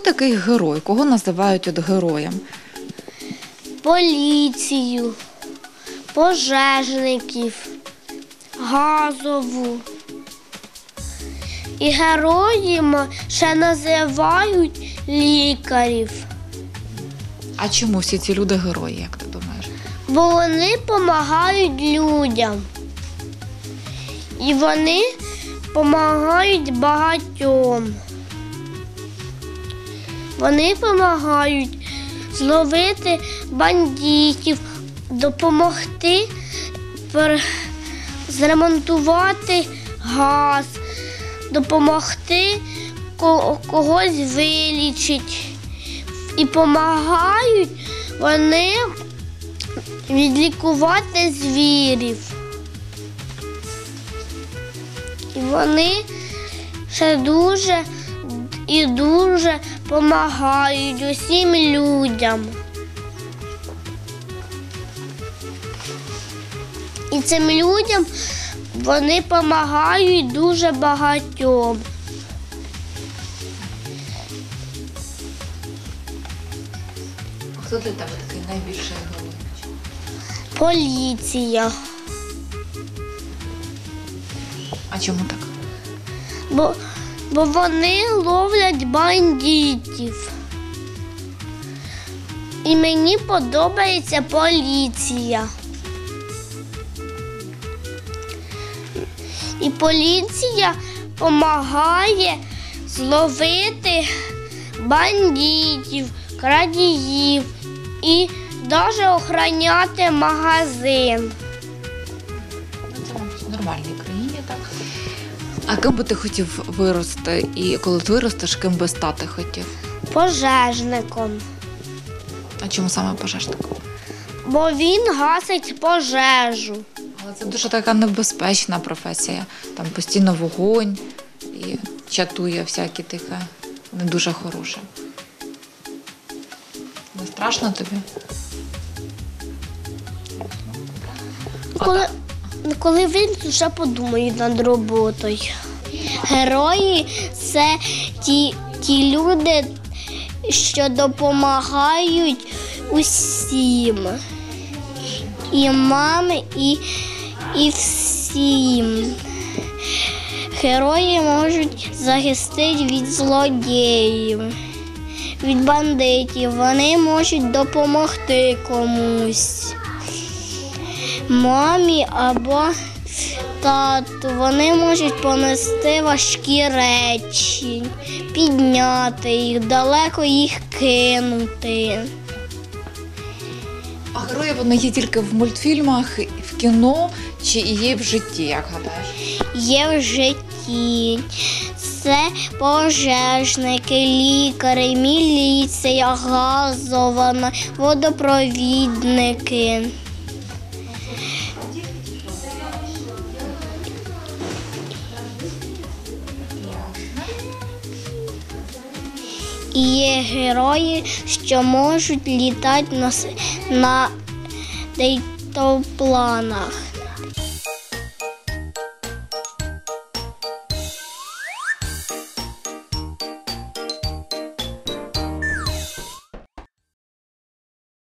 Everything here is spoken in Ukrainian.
хто такий герой? Кого називають от героєм? поліцію, пожежників, газову. І героями ще називають лікарів, А чому всі ці люди герої, як ти думаєш? бо вони допомагають людям. І вони допомагають багатьом. Вони допомагають зловити бандитів, допомогти зремонтувати газ, допомогти когось вилічити. І допомагають вони відлікувати звірів. І вони ще дуже і дуже допомагають усім людям. І цим людям вони допомагають дуже багатьом. Хто для тебе такий найбільший герой? Поліція. А чому так? Бо, бо вони ловлять бандитів. І мені подобається поліція. І поліція допомагає зловити бандитів, крадіїв і навіть охороняти магазин. Ну, Це мабуть, А ким би ти хотів вирости? І коли ти виростеш, ким би стати хотів? Пожежником. А чому саме пожежником? Бо він гасить пожежу. Але це дуже така небезпечна професія. Там постійно вогонь і чатує всяке таке не дуже хороше. Не страшно тобі? Коли, коли він вже подумає над роботою. Герої це ті, ті люди, що допомагають усім. І мами, і, і всім. Герої можуть захистити від злодіїв, від бандитів. Вони можуть допомогти комусь мамі або тату. Вони можуть понести важкі речі, підняти їх, далеко їх кинути. А герої вони є тільки в мультфільмах, в кіно чи є в житті, як гадаєш? Є в житті. Це пожежники, лікарі, міліція, газована, водопровідники. І є герої, що можуть літати на, на дейтопланах.